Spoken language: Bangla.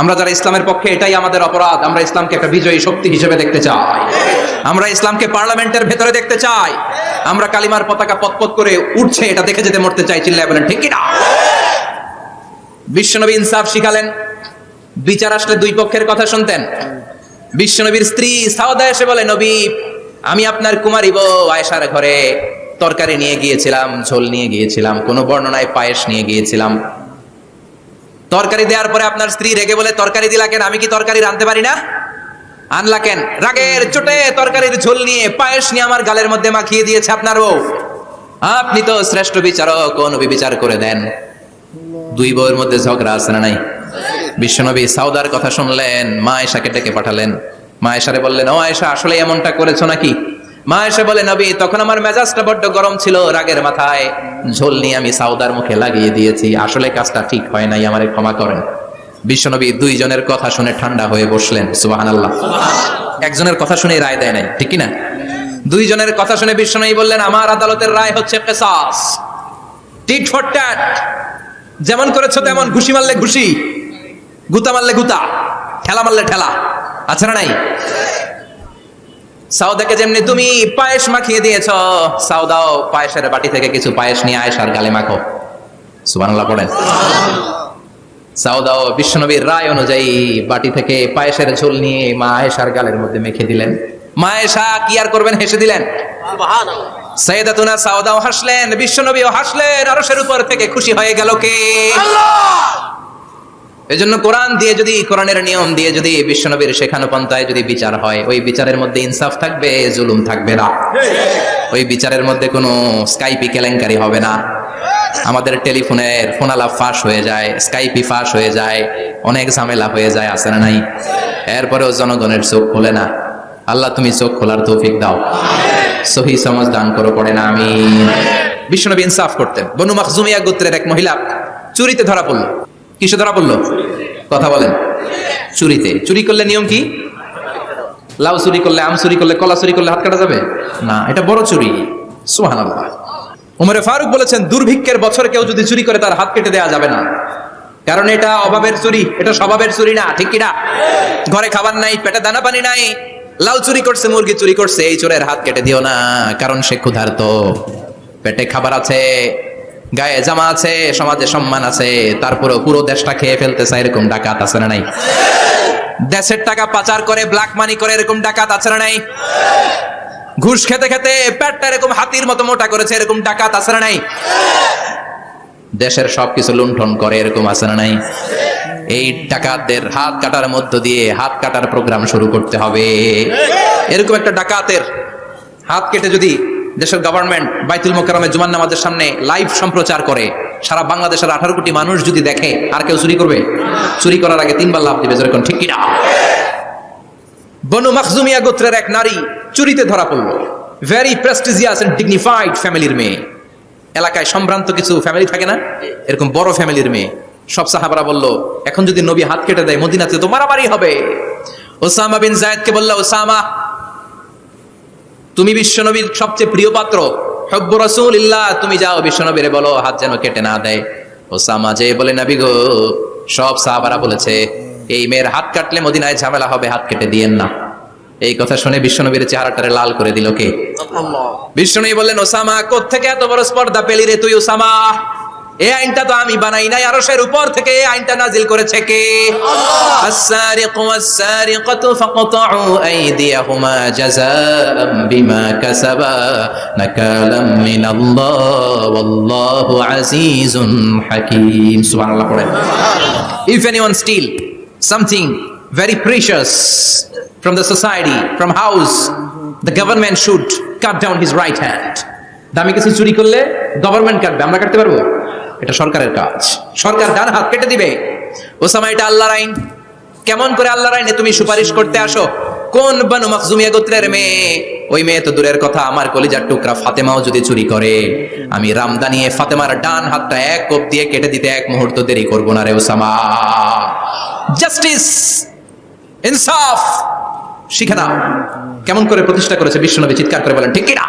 আমরা যারা ইসলামের পক্ষে এটাই আমাদের অপরাধ, আমরা ইসলামকে একটা বিজয়ী শক্তি হিসেবে দেখতে চাই। আমরা ইসলামকে পার্লামেন্টের ভেতরে দেখতে চাই। আমরা কালিমার পতাকা পতপত করে উঠছে, এটা দেখে যেতে মরতে চাই, চিল্লায় বলেন, ঠিক কিনা বিশ্বনবী ইনসাফ শিখালেন, বিচার আসলে দুই পক্ষের কথা শুনতেন। বিশ্বনবীর স্ত্রী সাউদা এসে বলে, নবী, আমি আপনার কুমারী বউ, আয়েশার ঘরে তরকারি নিয়ে গিয়েছিলাম, ঝোল নিয়ে গিয়েছিলাম, কোনো বর্ণনায় পায়েস নিয়ে গিয়েছিলাম। তরকারি দেওয়ার পরে আপনার স্ত্রী রেগে বলে, তরকারি দিলা কেন? আমি কি তরকারি রাঁধতে পারি না? আনলা কেন? রাগের চোটে তরকারির ঝোল নিয়ে পায়েস নিয়ে আমার গালের মধ্যে মাখিয়ে দিয়েছে আপনার বউ। আপনি তো শ্রেষ্ঠ বিচারক কোন বিচার করে দেন। দুই বউয়ের মধ্যে ঝগড়া আছে না নাই? বিশ্বনবী সাউদার কথা শুনলেন, মা এসাকে ডেকে পাঠালেন। মা এসারে বললেন, ও আয়েশা, আসলে এমনটা করেছ নাকি? মা এসে বলে, নবী, তখন আমার মেজাজটা বড্ড গরম ছিল রাগের মাথায়। ঝোল নিয়ে আমি সাউদার মুখে লাগিয়ে দিয়েছি। আসলে কাজটা ঠিক হয় নাই, আমারে ক্ষমা করেন। বিশ্বনবী দুইজনের কথা শুনে ঠান্ডা হয়ে বসলেন। সুবাহান আল্লাহ একজনের কথা শুনে রায় দেয় নাই, ঠিক কি না দুইজনের কথা শুনে বিশ্বনবী বললেন, আমার আদালতের রায় হচ্ছে কেসাস। টিট ফর যেমন করেছ তেমন, ঘুষি মারলে ঘুষি, গুতা মারলে গুতা, ঠেলা মারলে ঠেলা। আছে না নাই? সাউদাকে যেমনি তুমি পায়েস মাখিয়ে দিয়েছ সাউদাও পায়েসের বাটি থেকে কিছু পায়েস নিয়ে আয়েশার গালে মাখো। সুবহানাল্লাহ পড়েন। সাউদাও বিশ্বনবীর রায় অনুযায়ী বাটি থেকে পায়েসের ঝোল নিয়ে মা আয়েশার গালের মধ্যে মেখে দিলেন। মা আয়েশা কি আর করবেন হেসে দিলেন? সৈয়দাতুনা সাউদাও হাসলেন বিশ্বনবীও হাসলেন আরশের উপর থেকে খুশি হয়ে গেল কে? এজন্য কোরআন দিয়ে যদি, কোরআনের নিয়ম দিয়ে যদি বিশ্বনবীর শেখানো পন্থায় যদি বিচার হয়, ওই বিচারের মধ্যে ইনসাফ থাকবে, জুলুম থাকবে না। ওই বিচারের মধ্যে কোনো স্কাইপি কেলেঙ্কারি হবে না। আমাদের টেলিফোনের ফোনালাপ ফাঁস হয়ে যায়, স্কাইপি ফাঁস হয়ে যায়, অনেক ঝামেলা হয়ে যায় আসে না নাই? এরপরেও জনগণের চোখ খোলে না। আল্লাহ তুমি চোখ খোলার তৌফিক দাও। সহি সমাজ দান করো, পড়ে না আমি বিশ্বনবী ইনসাফ করতেন। বনু মাখজুমিয়া গোত্রের এক মহিলা চুরিতে ধরা পড়ল। কিসে ধরা পড়ল? কথা বলেন। চুরিতে। চুরি করলে নিয়ম কি? লাউ চুরি করলে আম চুরি করলে কলা চুরি করলে হাত কাটা যাবে? না, এটা বড় চুরি। সুহান উমরে ফারুক বলেছেন, দুর্ভিক্ষের বছর কেউ যদি চুরি করে তার হাত কেটে দেওয়া যাবে না। কারণ এটা অভাবের চুরি, এটা স্বভাবের চুরি না, ঠিক কিনা ঘরে খাবার নাই, পেটে দানা পানি নাই। লাউ চুরি করছে, মুরগি চুরি করছে, এই চোরের হাত কেটে দিও না, কারণ সে ক্ষুধার্ত। পেটে খাবার আছে গায়ে জামা আছে, সমাজে সম্মান আছে, তারপরেও পুরো দেশটা খেয়ে ফেলতে চায় এরকম ডাকাত আছে না নাই? দেশের টাকা পাচার করে ব্ল্যাক মানি করে, এরকম ডাকাত আছে না নাই? ঘুষ খেতে খেতে পেটটা এরকম হাতির মতো মোটা করেছে, এরকম ডাকাত আছে না নাই? দেশের সবকিছু লুণ্ঠন করে, এরকম আছে না নাই? এই ডাকাতদের হাত কাটার মধ্য দিয়ে হাত কাটার প্রোগ্রাম শুরু করতে হবে। এরকম একটা ডাকাতের হাত কেটে যদি দেশের গভর্নমেন্ট বাইতুল মোকারমে জুমান নামাজের সামনে লাইভ সম্প্রচার করে। সারা বাংলাদেশের আঠারো কোটি মানুষ যদি দেখে, আর কেউ চুরি করবে? চুরি করার আগে তিনবার লাভ দিবে যেরকম ঠিক কিনা? বনু মখজুমিয়া গোত্রের এক নারী চুরিতে ধরা পড়ল। ভেরি প্রেস্টিজিয়াস এন্ড ডিগনিফাইড ফ্যামিলির মেয়ে। এলাকায় সম্ভ্রান্ত কিছু ফ্যামিলি থাকে না? এরকম বড় ফ্যামিলির মেয়ে। সব সাহাবারা বলল, এখন যদি নবী হাত কেটে দেয়, মদিনাতে তো মারামারি হবে। ওসামা বিন জায়দকে বলল, ওসামা তুমি বিশ্বনবীর সবচেয়ে প্রিয় পাত্র। হব্য রসুল ইল্লাহ তুমি যাও বিশ্বনবীরে বলো হাত যেন কেটে না দেয়। ওসামা যে বলে নাবি গো সব সাহাবারা বলেছে এই মেয়ের হাত কাটলে মদিনায় ঝামেলা হবে হাত কেটে দিয়েন না। এই কথা শুনে বিশ্বনবীর চেহারাটারে লাল করে দিল কে? বিশ্বনবী বললেন ওসামা কোত্থেকে এত বড় স্পর্ধা পেলি রে তুই ওসামা? এই আইনটা তো আমি বানাই নাই আরশের উপর থেকে এই আইনটা নাজিল করেছে কে? আস-সারিকু ওয়াস-সারিকাতু ফাকতাউ বিমা কাসাবা নাকালাম মিনাল্লাহ ওয়াল্লাহু আজিজুন হাকীম। সুবহানাল্লাহ পড়েন। If anyone steal something very precious from the society from house the government should cut down his right hand দামি কিছু চুরি করলে গভর্নমেন্ট কাটবে আমরা কাটতে পারব? এটা সরকারের কাজ। সরকার ডান হাত কেটে দিবে। ওসামা, এটা আল্লাহর আইন। কেমন করে আল্লাহর আইনে তুমি সুপারিশ করতে আসো? কোন বানু মাখজুমিয়া গোত্রের মেয়ে? ওই মেয়ে তো দূরের কথা, আমার কলিজার টুকরা ফাতেমাও যদি চুরি করে। আমি রামদানিয়ে ফাতেমার ডান হাতটা এক কোপ দিয়ে কেটে দিতে এক মুহূর্ত দেরি করব না রে ওসামা। জাস্টিস, ইনসাফ, শিখে নাও। কেমন করে প্রতিষ্ঠা করেছে বিশ্বনবী, চিৎকার করে বলেন, ঠিক কিনা?